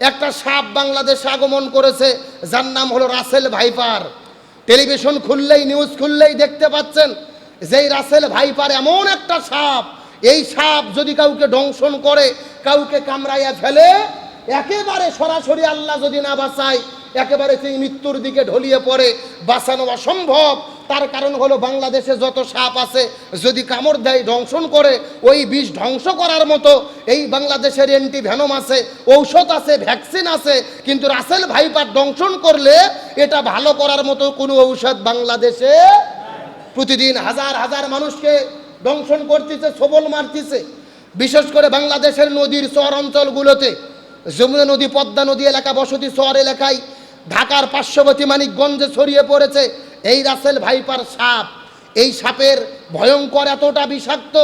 একটা সাপ বাংলাদেশে আগমন করেছে, যার নাম হলো রাসেল ভাইপার। টেলিভিশন খুললেই, নিউজ খুললেই দেখতে পাচ্ছেন যেই রাসেল ভাইপার এমন একটা সাপ। এই সাপ যদি কাউকে দংশন করে, কাউকে কামড়াইয়া ফেলে, একেবারে সরাসরি আল্লাহ যদি না বাঁচায়, একেবারে সেই মৃত্যুর দিকে ঢলিয়ে পড়ে, বাঁচানো অসম্ভব। তার কারণ হলো বাংলাদেশে যত সাপ আছে, যদি কামড় দেয় দংশন করে, ওই বিষ ধ্বংস করার মতো এই বাংলাদেশের অ্যান্টি ভ্যানম আছে, ঔষধ আছে ভ্যাকসিন আছে, কিন্তু রাসেল ভাইপার দংশন করলে এটা ভালো করার মতো কোনো ঔষধ বাংলাদেশে প্রতিদিন হাজার হাজার মানুষকে দংশন করতেছে সবল মারতেছে। বিশেষ করে বাংলাদেশের নদীর চর অঞ্চলগুলোতে, যমুনা নদী, পদ্মা নদী এলাকা, বসতি শহর এলাকায় ঢাকার পার্শ্ববর্তী মানিকগঞ্জে ছড়িয়ে পড়েছে। এই রাসেল ভাইপার সাপ, এই সাপের ভয়ঙ্কর এতটা বিষাক্ত,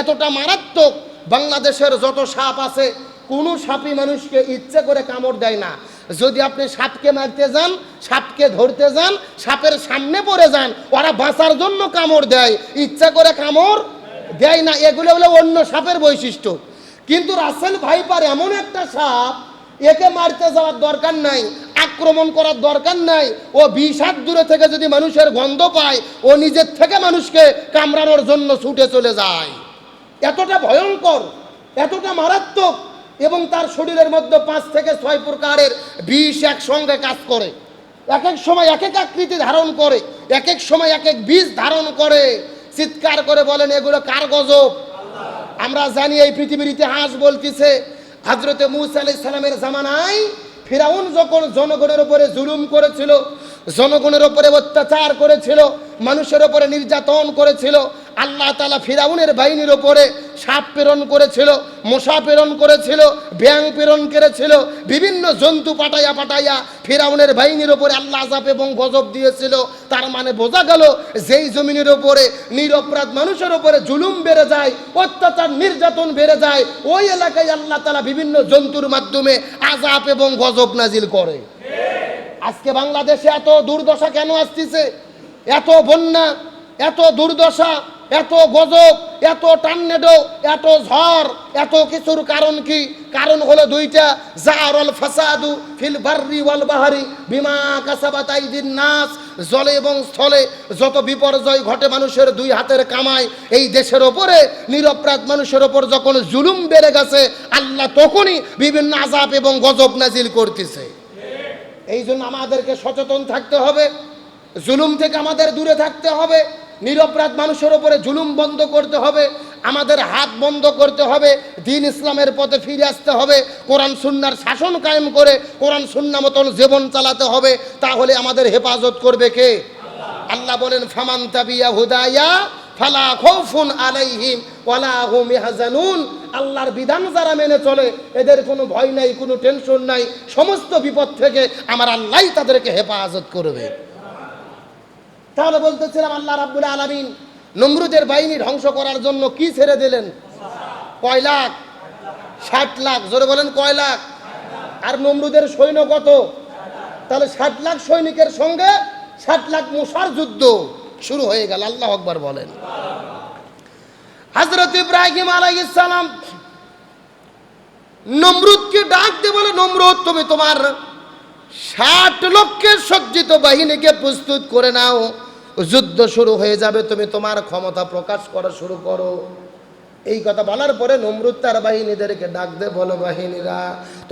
এতটা মারাত্মক, বাংলাদেশের যত সাপ আছে, কোনো সাপই মানুষকে ইচ্ছে করে কামড় দেয় না। যদি আপনি সাপকে মারতে যান, সাপকে ধরতে যান, সাপের সামনে পড়ে যান, ওরা বাঁচার জন্য কামড় দেয়, ইচ্ছা করে কামড় দেয় না, এগুলো হলো অন্য সাপের বৈশিষ্ট্য। কিন্তু রাসেল ভাইপার এমন একটা সাপ, একে মারতে যাওয়ার দরকার নাই। আক্রমণ করার দরকার নাই। ও বিষ হাত দূরে থেকে যদি মানুষের গন্ধ পায়, ও নিজের থেকে মানুষকে কামড়ানোর জন্য ছুটে চলে যায়। এতটা ভয়ঙ্কর, এতটা মারাত্মক এবং তার শরীরের মধ্যে পাঁচ থেকে ছয় প্রকারের বিষ একসঙ্গে কাজ করে। এক এক সময় এক এক আকৃতি ধারণ করে, এক এক সময় এক এক বীজ ধারণ করে। চিৎকার করে বলেন, এগুলো কার গজব? আমরা জানি এই পৃথিবীর ইতিহাস বলতেছে হজরতে মুসা আলাই সালামের জামানায় ফিরাউন যখন জনগণের উপরে জুলুম করেছিল জনগণের উপরে অত্যাচার করেছিল মানুষের উপরে নির্যাতন করেছিল আল্লাহ তালা ফিরাউনের বাহিনীর ওপরে সাপ প্রেরণ করেছিল, মশা প্রেরণ করেছিল ব্যাং প্রেরণ করেছিল, বিভিন্ন জন্তু পাঠাইয়া পাঠাইয়া ফিরাউনের বাহিনীর ওপরে আল্লাহ আজাব এবং গজব দিয়েছিল। তার মানে বোঝা গেল যেই জমিনের ওপরে নিরপরাধ মানুষের ওপরে জুলুম বেড়ে যায়, অত্যাচার নির্যাতন বেড়ে যায়, ওই এলাকায় আল্লাহ তালা বিভিন্ন জন্তুর মাধ্যমে আজাব এবং গজব নাজিল করে। আজকে বাংলাদেশে এত দুর্দশা কেন আসতেছে? এত বন্যা, এত দুর্দশা এত গজব এত টান্নেডো এত ঝড় এত কিছুর কারণ কি? কারণ হলো দুইটা জারল ফাসাদু ফিল বাররি ওয়াল বাহারি বিমা কাসাবাত আইদিন নাস। জলে এবং স্থলে যত বিপর্যয় ঘটে মানুষের দুই হাতের কামাই এই দেশের ওপরে নিরপরাধ মানুষের ওপর যখন জুলুম বেড়ে গেছে আল্লাহ তখনই বিভিন্ন আজাব এবং গজব নাজিল করতেছে। এই জন্য আমাদেরকে সচেতন থাকতে হবে জুলুম থেকে আমাদের দূরে থাকতে হবে। নিরপরাধ মানুষের ওপরে জুলুম বন্ধ করতে হবে, আমাদের হাত বন্ধ করতে হবে, দিন ইসলামের পথে ফিরে আসতে হবে, কোরআন সুন্নার শাসন কায়েম করে কোরআন সুন্না মতন জীবন চালাতে হবে, তাহলে আমাদের হেফাজত করবে কে? আল্লাহ বলেন, ফামান তাবিয়া হুদায়া, ফালা খৌফুন আলাইহিম, ওয়ালা হুম আল্লাহর বিধান যারা মেনে চলে, এদের কোনো ভয় নাই, কোনো টেনশন নাই, সমস্ত বিপদ থেকে আমার আল্লাহই তাদেরকে হেফাজত করবে। তাহলে বলতেছিলাম আল্লাহ রাব্বুল আলামিন নমরুদের বাহিনী ধ্বংস করার জন্য কি ছেড়ে দিলেন? কয় লাখ? ষাট লাখ? জোরে বলেন কয় লাখ? আর নমরুদের সৈন্য কত? তাহলে ষাট লাখ সৈনিকের সঙ্গে ষাট লাখ মশার যুদ্ধ শুরু হয়ে গেল। আল্লাহ আকবার বলেন। হজরত ইব্রাহিম আলাইসালাম নমরুদকে ডাক দিয়ে বলে, নমরুদ, তুমি তোমার ষাট লক্ষের সজ্জিত বাহিনীকে প্রস্তুত করে নাও। যুদ্ধ শুরু হয়ে যাবে, তুমি তোমার ক্ষমতা প্রকাশ করা শুরু করো। এই কথা বলার পরে নমরুদ তার বাহিনীদেরকে ডাক দে বলো বাহিনীরা,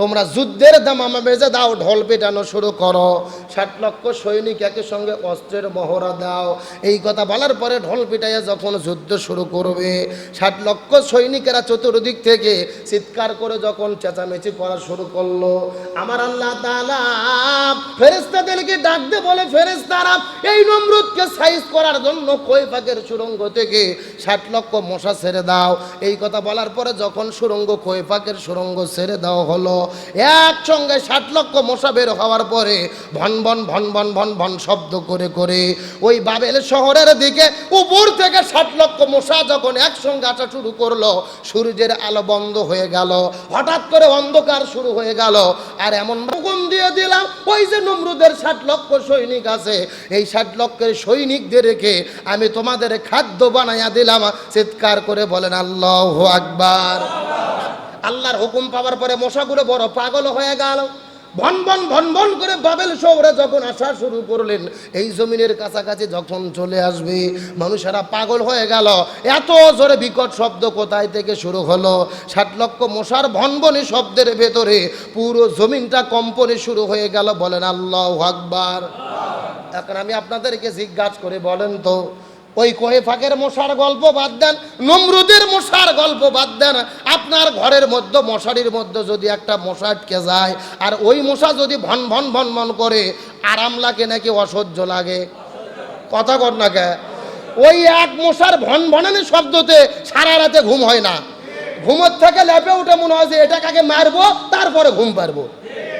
তোমরা যুদ্ধের দামামা বেজে দাও, ঢল পেটানো শুরু করো। ষাট লক্ষ সৈনিক একের সঙ্গে অস্ত্রের মহড়া দাও। এই কথা বলার পরে ঢোল পিটাইয়া যখন যুদ্ধ শুরু করবে, ষাট লক্ষ সৈনিকেরা চতুর্দিক থেকে চিৎকার করে যখন চেঁচামেচি করা শুরু করল, আমার আল্লাহ ফেরেস্তাদেরকে ডাক দে বলে ফেরেস্তারা এই নমরুদকে সাইজ করার জন্য কই পাকের সুরঙ্গ থেকে ষাট লক্ষ মশা ছেড়ে দাও। এই কথা বলার পরে যখন সুরঙ্গ কই পাকের সুরঙ্গ ছেড়ে দেওয়া হলো, একসঙ্গে ষাট লক্ষ মশা বের হওয়ার পরে ভন ভন ভন ভন ভন ভন শব্দ করে করে ওই বাবেল শহরের দিকে উপর থেকে ষাট লক্ষ মশা যখন একসঙ্গে আসা শুরু করল, সূর্যের আলো বন্ধ হয়ে গেল। হঠাৎ করে অন্ধকার শুরু হয়ে গেল। আর এমন হুকুম দিয়ে দিলাম, ওই যে নমরুদের ষাট লক্ষ সৈনিক আছে, এই ষাট লক্ষের সৈনিকদের রেখে আমি তোমাদের খাদ্য বানাইয়া দিলাম। চিৎকার করে বলেন আল্লাহ আকবার। আল্লাহর হুকুম পাওয়ার পরে মশাগুলো বড় পাগল হয়ে গেল। ভন ভন ভন ভন করে বাবেল শহরে যখন আসা শুরু করলেন, এই জমিনের কাছাকাছি যখন চলে আসবে, মানুষেরা পাগল হয়ে গেল। এত জোরে বিকট শব্দ কোথায় থেকে শুরু হলো? ষাট লক্ষ মশার ভনভনি শব্দের ভেতরে পুরো জমিনটা কম্পনে শুরু হয়ে গেল। বলেন আল্লাহ আকবার। এখন আমি আপনাদেরকে জিজ্ঞাসা করে, বলেন তো ওই কোহে ফাঁকের মশার গল্প বাদ দেন, নমরুদের মশার গল্প বাদ দেন। আপনার ঘরের মধ্যে, মশারির মধ্যে যদি একটা মশা আটকে যায়, আর ওই মশা যদি ভন ভন ভন ভন করে, আরাম লাগে নাকি, অসহ্য লাগে? কথা কর না কে? ওই এক মশার ভন ভনানি শব্দতে সারা রাতে ঘুম হয় না। ঘুমোর থেকে লেপে উঠে মনে হয় যে এটা কাকে মারবো, তারপরে ঘুম পারব।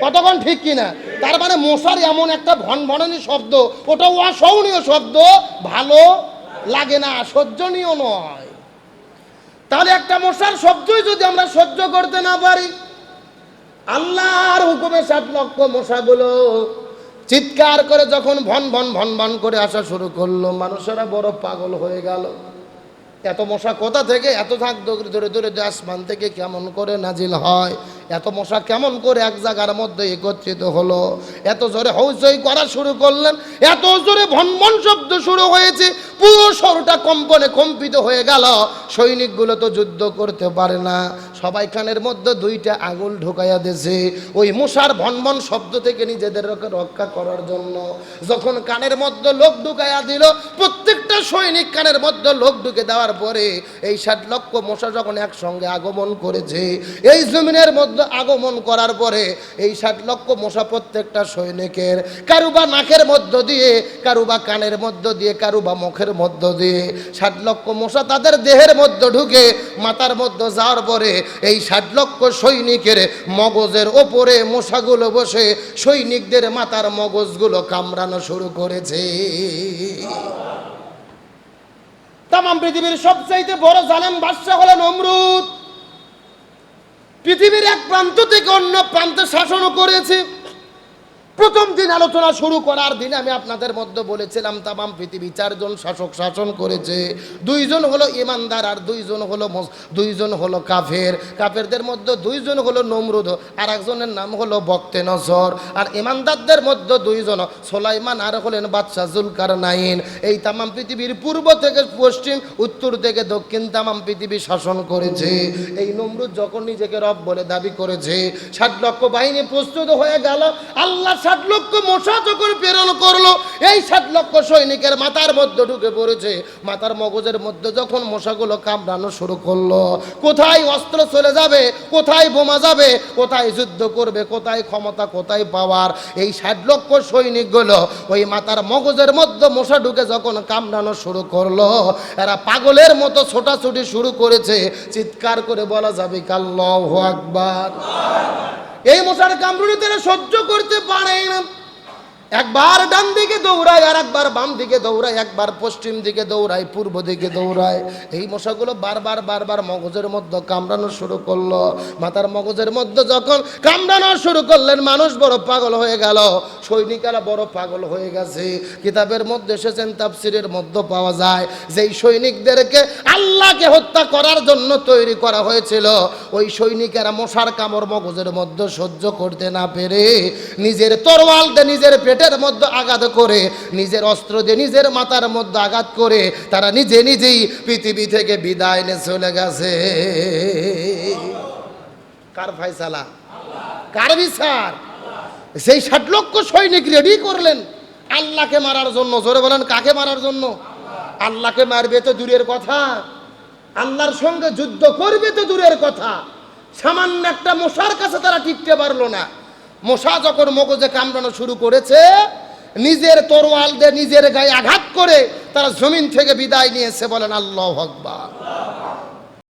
কতক্ষণ ঠিক কিনা? তার মানে মশার এমন একটা ভন ভনানি শব্দ, ওটা অসহনীয় শব্দ, ভালো লাগে না, সহ্যনীয় নয়। তাহলে একটা মশার শব্দই যদি আমরা সহ্য করতে না পারি, আল্লাহর হুকুমে সাত লক্ষ মশাগুলো চিৎকার করে যখন ভন ভন ভন ভন করে আসা শুরু করল, মানুষেরা বড় পাগল হয়ে গেল। এত মশা কোথা থেকে? এত থাক ধরে ধরে আসমান থেকে কেমন করে নাজিল হয়? এত মশা কেমন করে এক জায়গার মধ্যে একত্রিত হলো? এত জোরে হইচই করা শুরু করলেন, এত জোরে ভনভন শব্দ শুরু হয়েছে পুরো সরুটা কম্পনে কম্পিত হয়ে গেল। সৈনিকগুলো তো যুদ্ধ করতে পারে না। সবাই কানের মধ্যে দুইটা আঙুল ঢোকাইয়া দিয়েছে। ওই মশার ভনভন শব্দ থেকে নিজেদের রক্ষা করার জন্য। যখন কানের মধ্যে লোক ঢুকাইয়া দিল প্রত্যেকটা সৈনিক কানের মধ্যে লোক ঢুকে দেওয়ার পরে এই ষাট লক্ষ মশা যখন একসঙ্গে আগমন করেছে, এই জমিনের মধ্যে আগমন করার পরে এই ষাট লক্ষ মশা প্রত্যেকটা সৈনিকের, কারুবা নাকের মধ্য দিয়ে, কারুবা কানের মধ্য দিয়ে, কারুবা মুখের মধ্য দিয়ে ষাট লক্ষ মশা তাদের দেহের মধ্যে ঢুকে, মাথার মধ্যে যাওয়ার পরে এই ষাট লক্ষ সৈনিকের মগজের ওপরে মশাগুলো বসে সৈনিকদের মাথার মগজগুলো কামড়ানো শুরু করেছে। তাম পৃথিবীর সবচাইতে বড় জালেম বাদশাহ হলেন অমরুদ। পৃথিবীর এক প্রান্ত থেকে অন্য প্রান্তে শাসন করেছে। প্রথম দিন আলোচনা শুরু করার দিনে আমি আপনাদের মধ্যে বলেছিলাম, তামাম পৃথিবী চারজন শাসক শাসন করেছে। দুইজন হলো ইমানদার আর দুইজন হলো দুইজন হলো কাফের। কাফেরদের মধ্যে দুইজন হলো নমরুদ আর একজনের নাম হলো বক্তে নজর। আর ইমানদারদের মধ্যে দুইজন সোলাইমান আর হলেন বাদশাহ জুলকার নাইন এই তামাম পৃথিবীর পূর্ব থেকে পশ্চিম, উত্তর থেকে দক্ষিণ তামাম পৃথিবী শাসন করেছে। এই নমরুদ যখন নিজেকে রব বলে দাবি করেছে, ষাট লক্ষ বাহিনী প্রস্তুত হয়ে গেল। আল্লাহ ষাট লক্ষ মশা যখন প্রেরণ করল, এই ষাট লক্ষ সৈনিকের মাথার মধ্যে ঢুকে পড়েছে। মাথার মগজের মধ্যে যখন মশাগুলো কামড়ানো শুরু করল, কোথায় অস্ত্র চলে যাবে, কোথায় বোমা যাবে, কোথায় যুদ্ধ করবে, কোথায় ক্ষমতা, কোথায় পাওয়ার, এই ষাট লক্ষ সৈনিকগুলো ওই মাথার মগজের মধ্যে মশা ঢুকে যখন কামড়ানো শুরু করল, এরা পাগলের মতো ছোটাছুটি শুরু করেছে। চিৎকার করে বলা যাবে কাল্লাহ আকবার। এই মশার কামড়ুনি তারা সহ্য করতে পারে না। একবার ডান দিকে দৌড়ায় আর একবার বাম দিকে দৌড়ায়, একবার পশ্চিম দিকে দৌড়ায়, পূর্ব দিকে দৌড়ায়। এই মশাগুলো বারবার বারবার মগজের মধ্যে কামড়ানো শুরু করল। মাথার মগজের মধ্যে যখন কামড়ানো শুরু করলেন, মানুষ বড় পাগল হয়ে গেল। সৈনিকেরা বড় পাগল হয়ে গেছে। কিতাবের মধ্যে এসেছেন, তাফসিরের মধ্যে পাওয়া যায়। যেই সৈনিকদেরকে আল্লাহকে হত্যা করার জন্য তৈরি করা হয়েছিল, ওই সৈনিকেরা মশার কামড় মগজের মধ্যে সহ্য করতে না পেরে নিজের তরোয়াল দিয়ে নিজের পেটের মধ্যে আঘাত করে, নিজের অস্ত্র দিয়ে নিজের মাথার মধ্যে আঘাত করে, তারা নিজে নিজেই পৃথিবী থেকে বিদায় নিয়ে চলে গেছে। কার ফাইসালা কার বিচার? সেই ষাট লক্ষ সৈনিক রেডি করলেন। আল্লাহকে মারার জন্য, জোরে বলেন, কাকে মারার জন্য? আল্লাহকে মারবে তো দূরের কথা। আল্লাহর সঙ্গে যুদ্ধ করবে তো দূরের কথা। সামান্য একটা মশার কাছে তারা টিকতে পারল না। মশা যখন মগজে কামড়ানো শুরু করেছে। নিজের তরোয়াল দিয়ে নিজের গায়ে আঘাত করে তারা জমিন থেকে বিদায় নিয়েছে বলেন আল্লাহ আকবার।